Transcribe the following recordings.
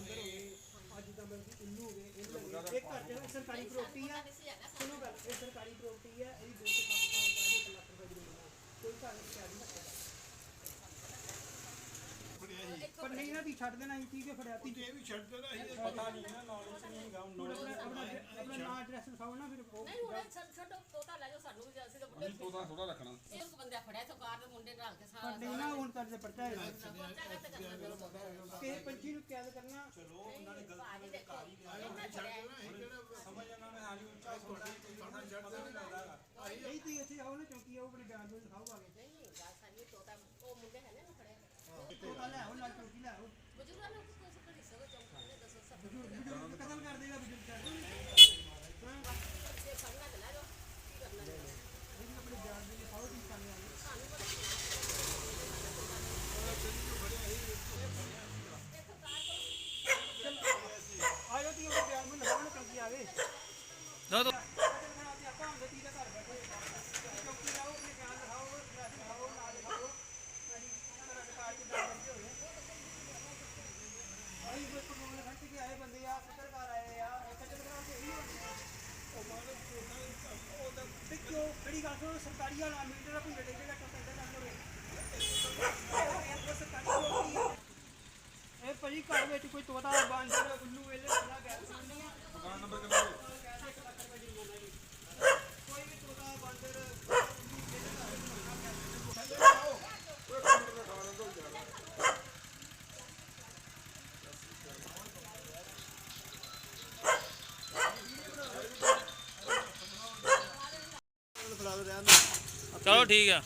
ਬਾਂਦਰ ਹੋ ਗਏ। ਅੱਜ ਤਾਂ ਮਤਲਬ ਕਿ ਉੱਲੂ ਹੋ ਗਏ। ਇਹ ਹੋ ਗਏ ਇਹ ਘਰ ਚ ਸਰਕਾਰੀ ਪ੍ਰਾਪਰਟੀ ਆ ਸੁਣੋ ਗੱਲ ਇਹ ਸਰਕਾਰੀ ਪ੍ਰਾਪਰਟੀ ਹੈ ਇਹ 2 ਤੋਂ 7 ਸਾਲ ਦਾ 1 ਲੱਖ ਰੁਪਏ ਜੁਰਮਾਨਾ ਕੋਈ ਘਰ ਨਹੀਂ ਸਕਦਾ ਪਰ ਨਹੀਂ ਨਾ ਵੀ ਛੱਡ ਦੇਣਾ ਇਹ ਚੀਜ਼ ਫੜਿਆ ਤੀ ਇਹ ਵੀ ਛੱਡ ਦੇਣਾ ਸੀ ਪਤਾ ਨਹੀਂ ਨਾ ਨੌਲੇਜ ਨਹੀਂ ਹੈਗਾ ਹੁਣ knowledge ਆਪਣਾ ਆਪਣਾ ਨਾਂ ਐਡਰੈਸ ਲਿਖਾਓ ਨਾ ਫਿਰ ਉਹ ਨਹੀਂ ਹੁਣ ਛੱਡ ਛੱਡੋ ਤੋਤਾ ਲੈ ਜਾਓ ਸਾਨੂੰ ਵੀ ਅਸੀਂ ਤਾਂ ਬੁੱਢੇ ਤੋਤਾ ਥੋੜਾ ਰੱਖਣਾ। ਇਹ ਬੰਦੇ ਫੜਿਆ ਸਰਕਾਰ ਦੇ ਮੁੰਡੇ ਨਾਲ ਕੇ ਸਾਰਾ ਨਹੀਂ ਨਾ ਤੁਹਾਡੇ ਤੇ ਪਰਚਾ ਹੈ ਪਹੁੰਚਾ ਤੇ ਕਰਨਾ। ਮੇਰੇ ਕੋਲ ਕਿਸੇ ਪੰਛੀ ਨੂੰ ਕੈਦ ਕਰਨਾ ਭਾਜੀ ਦੇਖੋ। ਇਹਨਾਂ ਫੜਿਆ ਸਮਝ ਜਾਣਾ ਮੈਂ ਹਾਲੀ ਉੱਚਾ ਛੋਟਾ ਪਤਾ ਨਹੀਂ ਲੱਗਦਾ। ਹੈਗਾ ਨਹੀਂ ਤੁਸੀਂ ਇੱਥੇ ਆਓ ਨਾ ਚੌਂਕੀ ਆਓ ਆਪਣੇ ਬਿਆਨ ਨੂੰ ਲਿਖਾਓ ਆਗੇ ਨਹੀਂ ਨਹੀਂ ਗੱਲ ਸਾਰੀ ਤੋਤਾ ਉਹ ਮੁੰਡੇ ਹੈ ਨਾ ਫੜਿਆ ਤੋਤਾ ਲੈ ਆਓ ਨਾਲ ਚੌਂਕੀ ਲੈ ਆਓ ਬਜ਼ੁਰਗਾਂ ਨੂੰ ਕੁਝ ਕਰੀ ਸਕੋ ਚੌਂਕਾਂ ਦੇ ਦੱਸੋ ਸਭ ਬਜ਼ੁਰਗ ਬਜ਼ੁਰਗ ਤਾਂ ਕਤਲ ਕਰ ਦੇਗਾ ਬਜ਼ੁਰਗ ਕਰ ਜੇ ਫੜਨਾ ਤੇ ਲੈ ਜਾਓ ਕੀ ਕਰਨਾ ਹੈ? ਲੇਕਿਨ ਆਪਣੇ ਬਿਆਨ ਦੇ ਲਿਖਾਓ ਠੀਕ ਕਰਨੇ ਆਗੇ ਆਇਓ ਤੀ ਉਹ ਬਿਆਨ ਨੂੰ ਲਿਖਾਓ ਨਾ ਚੌਂਕੀ ਆਵੇ ਦੋ ਦੋ ਆਪਾਂ ਹੁੰਦੇ ਤੀ ਦੇ ਘਰ ਬੈਠੇ ਚੌਂਕੀ ਲਾਓ ਆਪਣੇ ਬਿਆਨ ਲਿਖਾਓ ਐਡਰੈਸ ਲਿਖਾਓ ਨਾਂ ਲਿਖਾਓ ਅਸੀਂ ਸਾਰਾ ਰਿਕਾਰਡ ਚ ਦਰਜ ਹੋਏ ਅਸੀਂ ਕੋਈ ਕਾਨੂੰਨ ਖੰਡ ਕੇ ਆਏ ਬੰਦੇ ਆ ਪੱਤਰਕਾਰ ਆਏ ਆ ਇਹ ਪੱਤਰਕਾਰ ਤੇ ਇਹੀ ਹੁੰਦੇ ਆ ਉਹ ਮਾਲਕ ਉਹ ਤੇ ਕਿਉਂ ਕਿਹੜੀ ਸਰਕਾਰੀ ਵਾਲਾ ਮੀਟਰ ਦਾ ਭੁੰਡੇ ਡੇਗੇਗਾ ਤਾਂ ਨਾ ਹੋਵੇ ਇਹ ਸਰਕਾਰੀ ਭਾਜੀ ਘਰ ਵਿੱਚ ਕੋਈ ਤੋਤਾ ਬਾਂਦਰ ਉੱਲੂ ਵੇਲੇ ਬੜਾ ਗੈਰ ਸੁਣਨੀ ਆ ਮਕਾਨ ਨੰਬਰ ਕਿੰਨਾ ਹੈ? ਕੋਈ ਵੀ ਤੋਤਾ ਬਾਂਦਰ ਉੱਲੂ ਵੇਲੇ ਦਾ ਚਲੋ ਠੀਕ ਆ।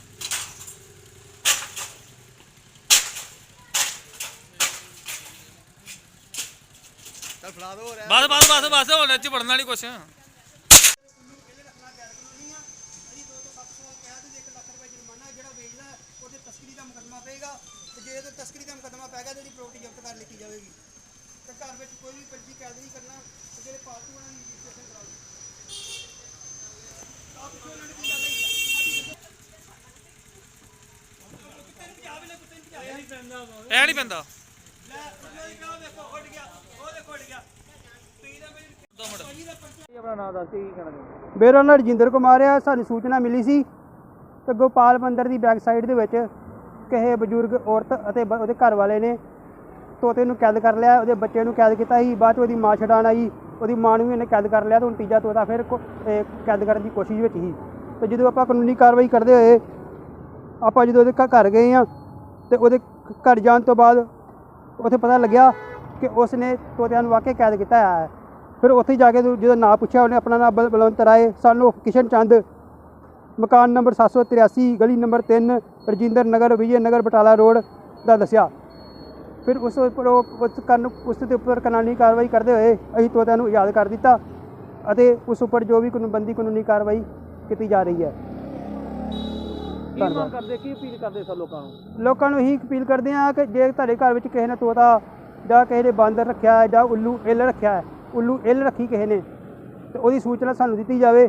ਚੱਲ ਫੜਾ ਦੋ ਰਿਹਾ ਬਸ ਬਸ ਬਸ ਬਸ ਹੁਣ ਇੱਥੇ ਪੜਨਾ ਨਹੀਂ ਕੁਛ। ਉੱਲੂ ਵੇਲੇ ਰੱਖਣਾ ਗੈਰ ਕਾਨੂੰਨੀ ਆ ਅਸੀਂ 2 ਤੋਂ 7 ਸਾਲ ਕਹਿ ਤੇ 1 ਲੱਖ ਰੁਪਏ ਜੁਰਮਾਨਾ ਜਿਹੜਾ ਵੇਚਦਾ ਹੈ, ਉਹਦੇ ਤਸਕਰੀ ਦਾ ਮੁਕੱਦਮਾ ਪਏਗਾ ਤੇ ਜੇ ਤੇ ਤਸਕਰੀ ਦਾ ਮੁਕੱਦਮਾ ਪੈ ਗਿਆ ਉਹਦੀ ਪ੍ਰਾਪਰਟੀ ਜ਼ਬਤ ਕਰ ਲਿੱਤੀ ਜਾਵੇਗੀ। ਤੇ ਘਰ ਵਿੱਚ ਕੋਈ ਵੀ ਪੰਛੀ ਕੈਦ ਨਹੀਂ ਕਰਨਾ ਤੇ ਜਿਹੜੇ ਪਾਲਤੂ ਉਹਨਾਂ ਦੀ ਰਜਿਸਟ੍ਰੇਸ਼ਨ ਕਰਾਓ ਆਪ ਪਿੱਛੇ ਉਹਨਾਂ ਨੇ ਕੀ ਗੱਲ ਹੈ ਕੁੱਤੇ ਨੂੰ ਭਜਾ ਵੇਲੇ ਕੁੱਤੇ ਨੂੰ ਭਜਾਇਆ ਨਹੀਂ ਪੈਂਦਾ ਇਹ ਨਹੀਂ ਪੈਂਦਾ ਲੈ ਉਹਨਾਂ ਦੀ ਕਹਾਂ ਦੇਖੋ ਉੱਡ ਗਿਆ ਉਹ ਦੇਖੋ ਉੱਡ ਗਿਆ ਪੀ ਦਾ ਮੇਰੀ ਦੋ ਮਿੰਟ ਭਾਜੀ ਦਾ ਪਰਚਾ ਆਪਣਾ ਨਾਮ ਦੱਸ ਕੀ ਕਹਿਣਾ ਮੇਰਾ ਨਾਮ ਰਜਿੰਦਰ ਕੁਮਾਰ ਆ, ਸਾਨੂੰ ਸੂਚਨਾ ਮਿਲੀ ਸੀ ਕਿ ਗੋਪਾਲ ਮੰਦਰ ਦੀ ਬੈਕ ਸਾਈਡ ਦੇ ਵਿੱਚ ਕਿਸੇ ਬਜ਼ੁਰਗ ਔਰਤ ਅਤੇ ਬ- ਉਹਦੇ ਘਰ ਵਾਲੇ ਨੇ ਤੋਤੇ ਨੂੰ ਕੈਦ ਕਰ ਲਿਆ, ਉਹਦੇ ਬੱਚੇ ਨੂੰ ਕੈਦ ਕੀਤਾ ਸੀ, ਬਾਅਦ ਚ ਉਹਦੀ ਮਾਂ ਛਡਾਣ ਆਈ, ਉਹਦੀ ਮਾਂ ਨੂੰ ਵੀ ਇਹਨੇ ਕੈਦ ਕਰ ਲਿਆ ਤੇ ਹੁਣ ਤੀਜਾ ਤੋਤਾ ਫਿਰ ਕੋ- ਇਹ ਕੈਦ ਕਰਨ ਦੀ ਕੋਸ਼ਿਸ਼ ਵਿੱਚ ਸੀ। ਤੇ ਜਦੋਂ ਆਪਾਂ ਕਾਨੂੰਨੀ ਕਾਰਵਾਈ ਕਰਦੇ ਹੋਏ, ਆਪਾਂ ਜਦੋਂ ਉਹਦੇ ਘ- ਘਰ ਗਏ ਆ, ਤੇ ਉਹਦੇ ਘਰ ਜਾਣ ਤੋਂ ਬਾਅਦ ਉੱਥੇ ਪਤਾ ਲੱਗਿਆ ਕਿ ਉਸ ਨੇ ਤੋਤਿਆਂ ਨੂੰ ਵਾਕਿਆ ਕੈਦ ਕੀਤਾ ਹੈ। ਫਿਰ ਉੱਥੇ ਜਾ ਕੇ ਜਦੋਂ ਨਾਂ ਪੁੱਛਿਆ, ਉਹਨੇ ਆਪਣਾ ਨਾਮ ਬਲਵੰਤ ਰਾਏ, ਸਾਨੂੰ ਕਿਸ਼ਨ ਚੰਦ, ਮਕਾਨ ਨੰਬਰ 783 ਗਲੀ ਨੰਬਰ 3 ਰਜਿੰਦਰ ਨਗਰ, ਵਿਜੇ ਨਗਰ, ਬਟਾਲਾ ਰੋਡ ਦਾ ਦੱਸਿਆ। ਫਿਰ ਉਸ ਉੱਪਰ ਉਸ ਕਰਨ ਉਸ ਦੇ ਉੱਪਰ ਕਾਨੂੰਨੀ ਕਾਰਵਾਈ ਕਰਦੇ ਹੋਏ ਅਸੀਂ ਤੋਤਿਆਂ ਨੂੰ ਯਾਦ ਕਰ ਦਿੱਤਾ ਅਤੇ ਉਸ ਉੱਪਰ ਜੋ ਵੀ ਕਾਨੂੰਨਬੰਦੀ ਕਾਨੂੰਨੀ ਕਾਰਵਾਈ ਕੀਤੀ ਜਾ ਰਹੀ ਹੈ। ਧੰਨਵਾਦ ਕਰਦੇ। ਕੀ ਅਪੀਲ ਕਰਦੇ ਸਰ ਲੋਕਾਂ ਨੂੰ? ਲੋਕਾਂ ਨੂੰ ਇਹੀ ਅਪੀਲ ਕਰਦੇ ਆ ਕਿ ਜੇ ਤੁਹਾਡੇ ਘਰ ਵਿੱਚ ਕਿਸੇ ਨੇ ਤੋਤਾ ਜਾਂ ਕਿਸੇ ਨੇ ਬਾਂਦਰ ਰੱਖਿਆ ਹੈ ਜਾਂ ਉੱਲੂ ਇੱਲ ਰੱਖਿਆ ਹੈ ਉੱਲੂ ਇੱਲ ਰੱਖੀ ਕਿਸੇ ਨੇ ਤੇ ਉਹਦੀ ਸੂਚਨਾ ਸਾਨੂੰ ਦਿੱਤੀ ਜਾਵੇ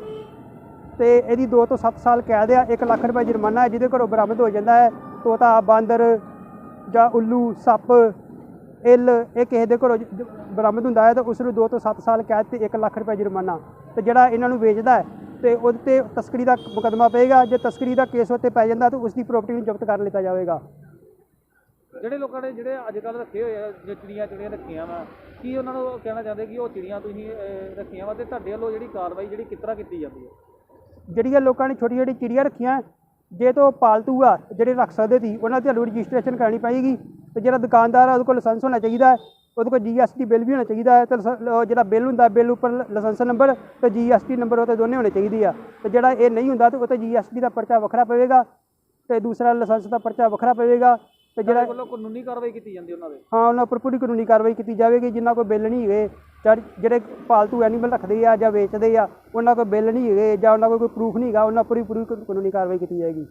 ਤੇ ਇਹਦੀ 2 ਤੋਂ 7 ਸਾਲ ਕੈਦ ਆ 1 ਲੱਖ ਰੁਪਏ ਜੁਰਮਾਨਾ ਹੈ ਜਿਹਦੇ ਘਰੋਂ ਬਰਾਮਦ ਹੋ ਜਾਂਦਾ ਹੈ ਤੋਤਾ ਬਾਂਦਰ ਜਾਂ ਉੱਲੂ ਸੱਪ ਇੱਲ ਇਹ ਕਿਸੇ ਦੇ ਘਰੋਂ ਬਰਾਮਦ ਹੁੰਦਾ ਹੈ ਤਾਂ ਉਸ ਨੂੰ 2 ਤੋਂ 7 ਸਾਲ ਕੈਦ ਤੇ 1 ਲੱਖ ਰੁਪਏ ਜੁਰਮਾਨਾ ਤੇ ਜਿਹੜਾ ਇਹਨਾਂ ਨੂੰ ਵੇਚਦਾ ਹੈ ਤੇ ਉਹਦੇ ਤੇ ਤਸਕਰੀ ਦਾ ਮੁਕੱਦਮਾ ਪਏਗਾ ਜੇ ਤਸਕਰੀ ਦਾ ਕੇਸ ਉੱਤੇ ਪੈ ਜਾਂਦਾ ਤਾਂ ਉਸ ਦੀ ਪ੍ਰਾਪਰਟੀ ਨੂੰ ਜ਼ਬਤ ਕਰ ਲਿੱਤਾ ਜਾਵੇਗਾ। ਜਿਹੜੇ ਲੋਕਾਂ ਨੇ ਜਿਹੜੇ ਅੱਜ ਕੱਲ ਰੱਖੇ ਹੋਏ ਆ ਜੇ ਚਿੜੀਆਂ ਚਿੜੀਆਂ ਰੱਖੀਆਂ ਵਾ ਕੀ ਉਹਨਾਂ ਨੂੰ ਕਹਿਣਾ ਚਾਹੁੰਦੇ ਕਿ ਉਹ ਚਿੜੀਆਂ ਤੁਸੀਂ ਅਹ, ਰੱਖੀਆਂ ਵਾ ਤੇ ਤੁਹਾਡੇ ਵੱਲੋਂ ਜਿਹੜੀ ਕਾਰਵਾਈ ਜਿਹੜੀ ਕਿਸ ਤਰ੍ਹਾਂ ਕੀਤੀ ਜਾਂਦੀ ਹੈ? ਜਿਹੜੀਆਂ ਲੋਕਾਂ ਨੇ ਛੋਟੀ ਛੋਟੀ ਚਿੜੀਆਂ ਰੱਖੀਆਂ ਜੇ ਤੋਂ ਪਾਲਤੂ ਆ ਜਿਹੜੇ ਰੱਖ ਸਕਦੇ ਸੀ ਉਹਨਾਂ ਦੀ ਤੁਹਾਨੂੰ ਰਜਿਸਟ੍ਰੇਸ਼ਨ ਕਰਾਉਣੀ ਪਏਗੀ ਤੇ ਜਿਹੜਾ ਦੁਕਾਨਦਾਰ ਆ ਉਹਦੇ ਕੋਲ ਲਾਇਸੈਂਸ ਹੋਣਾ ਚਾਹੀਦਾ ਹੈ। ਉਹਦੇ ਕੋਲ ਜੀਐਸਟੀ ਬਿੱਲ ਵੀ ਹੋਣਾ ਚਾਹੀਦਾ ਹੈ ਤੇ ਜਿਹੜਾ ਬਿੱਲ ਹੁੰਦਾ ਬਿੱਲ ਉੱਪਰ ਲਾਇਸੈਂਸ ਨੰਬਰ ਤੇ ਜੀਐਸਟੀ ਨੰਬਰ ਉਹ ਤੇ ਦੋਨੇ ਹੋਣੇ ਚਾਹੀਦੇ ਆ। ਤੇ ਜਿਹੜਾ ਇਹ ਨਹੀਂ ਹੁੰਦਾ ਤੇ ਉਹ ਤੇ ਜੀਐਸਟੀ ਦਾ ਪਰਚਾ ਵੱਖਰਾ ਪਵੇਗਾ ਤੇ ਦੂਸਰਾ ਲਾਇਸੈਂਸ ਦਾ ਪਰਚਾ ਵੱਖਰਾ ਪਵੇਗਾ ਤੇ ਜਿਹੜਾ ਵੱਲੋਂ ਕਾਨੂੰਨੀ ਕਾਰਵਾਈ ਕੀਤੀ ਜਾਂਦੀ ਉਹਨਾਂ ਦੇ? ਹਾਂ ਉਹਨਾਂ ਉੱਪਰ ਪੂਰੀ ਕਾਨੂੰਨੀ ਕਾਰਵਾਈ ਕੀਤੀ ਜਾਵੇਗੀ ਜਿਨ੍ਹਾਂ ਕੋਲ ਬਿੱਲ ਨਹੀਂ ਹੈਗੇ ਜਿਹੜੇ ਪਾਲਤੂ ਐਨੀਮਲ ਰੱਖਦੇ ਆ ਜਾਂ ਵੇਚਦੇ ਆ ਉਹਨਾਂ ਕੋਲ ਬਿੱਲ ਨਹੀਂ ਹੈਗੇ ਜਾਂ ਉਹਨਾਂ ਕੋਲ ਕੋਈ ਪ੍ਰੂਫ ਨਹੀਂ ਹੈਗਾ ਉਹਨਾਂ ਉੱਪਰ ਵੀ ਪੂਰੀ ਕਾਨੂੰਨੀ ਕਾਰਵਾਈ ਕੀਤੀ ਜਾਏਗੀ।